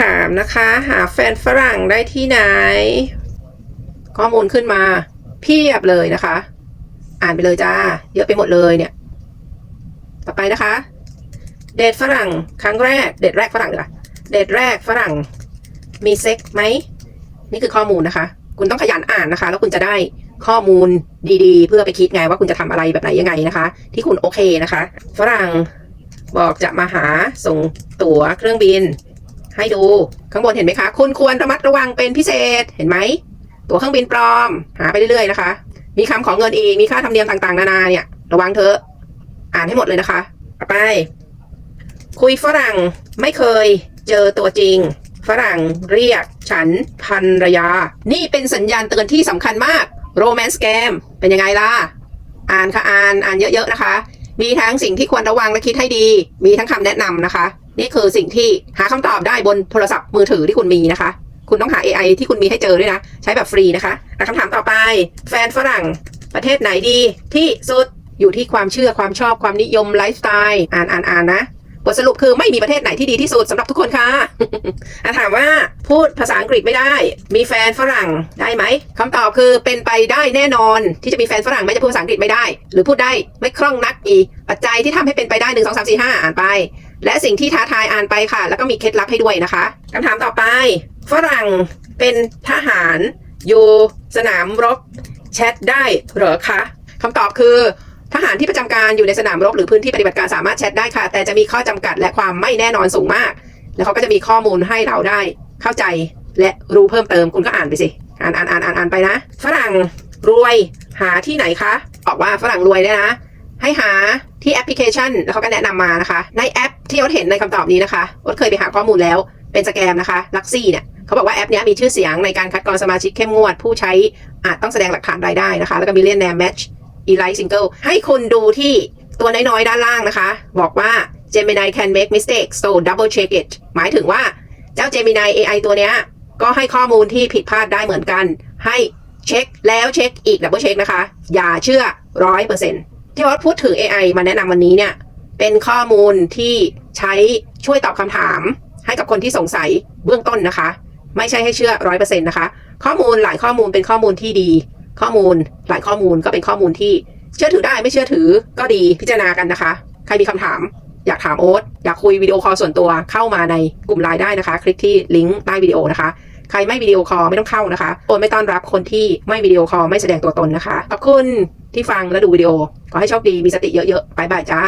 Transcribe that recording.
ถามนะคะ หาแฟนฝรั่งได้ที่ไหน ข้อมูลขึ้นมา เพียบเลยนะคะ อ่านไปเลยจ้า เยอะไปหมดเลยเนี่ย ต่อไปนะคะ เดทฝรั่งครั้งแรก เดทแรกฝรั่งดีกว่าเดทแรกฝรั่ง มีเซ็กไหม นี่คือข้อมูลนะคะ คุณต้องขยันอ่านนะคะ แล้วคุณจะได้ข้อมูลดีๆ เพื่อไปคิดไงว่าคุณจะทำอะไรแบบไหนยังไงนะคะ ที่คุณโอเคนะคะ ฝรั่งบอกจะมาหาส่งตั๋วเครื่องบิน ให้ดูข้างบนเห็นไหมคะ คุณควรระมัดระวังเป็นพิเศษเห็นไหม ตัวเครื่องบินปลอม หาไปเรื่อยๆนะคะ มีคำของเงินอีกมีค่าธรรมเนียมต่างๆ นานาเนี่ย ระวังเถอะอ่านให้หมดเลยนะคะต่อไป คุยฝรั่งไม่เคยเจอตัวจริง ฝรั่งเรียกฉันพันรยา นี่เป็นสัญญาณเตือนที่สำคัญมากโรแมนต์ s กมเป็นยังไงล่ะ อ่านค่ะอ่านอ่านเยอะๆนะคะ มีทั้งสิ่งที่ควรระวังและคิดให้ดี มีทั้งคำแนะนำนะคะ นี่คือสิ่งที่หาคำตอบได้บนโทรศัพท์มือถือที่คุณมีนะคะ คุณต้องหา AI ที่คุณมีให้เจอด้วยนะ ใช้แบบฟรีนะคะะคำถามต่อไป แฟนฝรั่งประเทศไหนดีที่สุดอยู่ที่ความเชื่อความชอบความนิยมไลฟ์สไตล์อ่านอ่านอ่านนะ บทสรุปคือไม่มีประเทศไหนที่ดีที่สุดสำหรับทุกคนค่ะอะถามว่าพูดภาษาอังกฤษไม่ได้ มีแฟนฝรั่งได้ไหมคำตอบคือเป็นไปได้แน่นอน ที่จะมีแฟนฝรั่งไม่จะพูดภาษาอังกฤษไม่ได้ หรือพูดได้ไม่คล่องนักอีปัจจัยที่ทำให้เป็นไปได้หนึ่งสองสามสี่ห้าอ่านไป และสิ่งที่ท้าทายอ่านไปค่ะ แล้วก็มีเคล็ดลับให้ด้วยนะคะคำถามต่อไป ฝรั่งเป็นทหารอยู่สนามรบแชทได้หรอคะคำตอบคือ ทหารที่ประจำการอยู่ในสนามรบหรือพื้นที่ปฏิบัติการสามารถแชทได้ค่ะ แต่จะมีข้อจำกัดและความไม่แน่นอนสูงมาก แล้วเขาก็จะมีข้อมูลให้เราได้เข้าใจและรู้เพิ่มเติมคุณก็อ่านไปสิอ่านอ่านอ่านอ่านอ่านไปนะฝรั่งรวยหาที่ไหนคะบอกว่าฝรั่งรวยเนี่ยนะ ให้หาที่แอปพลิเคชัน แล้วเขาก็แนะนำมานะคะ ในแอปที่เราเห็นในคำตอบนี้นะคะอดเคยไปหาข้อมูลแล้ว เป็นสแกมนะคะลักซี่เนี่ยเขาบอกว่าแอปเนี้ยมีชื่อเสียงในการคัดกรองสมาชิกเข้มงวด ผู้ใช้อาจต้องแสดงหลักฐานรายได้นะคะ แล้วก็มีเล่นแนมแมช e l i t e Single ให้คุณดูที่ตัวน้อยๆ ด้านล่างนะคะ บอกว่า Gemini can make mistakes so double check it หมายถึงว่าเจ้า Gemini AI ตัวเนี้ย ก็ให้ข้อมูลที่ผิดพลาดได้เหมือนกัน ให้เช็คแล้วเช็คอีก double check นะคะ อย่าเชื่อร้อยเปอร์เซ็นต์ที่วอดพูดถึง AI มาแนะนำวันนี้เนี่ย เป็นข้อมูลที่ใช้ช่วยตอบคำถาม ให้กับคนที่สงสัยเบื้องต้นนะคะ ไม่ใช่ให้เชื่อร้อยเปอร์เซ็นต์นะคะ ข้อมูลหลายข้อมูลเป็นข้อมูลที่ดี ข้อมูลหลายข้อมูลก็เป็นข้อมูลที่เชื่อถือได้ไม่เชื่อถือก็ดีพิจารณากันนะคะ ใครมีคำถาม อยากถามโอ๊ตอยากคุยวิดีโอคอลส่วนตัวเข้ามาในกลุ่มไลน์ได้นะคะ คลิกที่ลิงก์ใต้วิดีโอนะคะ ใครไม่วิดีโอคอลไม่ต้องเข้านะคะโอนไม่ต้อนรับคนที่ไม่วิดีโอคอลไม่แสดงตัวตนนะคะขอบคุณที่ฟังและดูวิดีโอขอให้โชคดีมีสติเยอะๆบายบายจ้า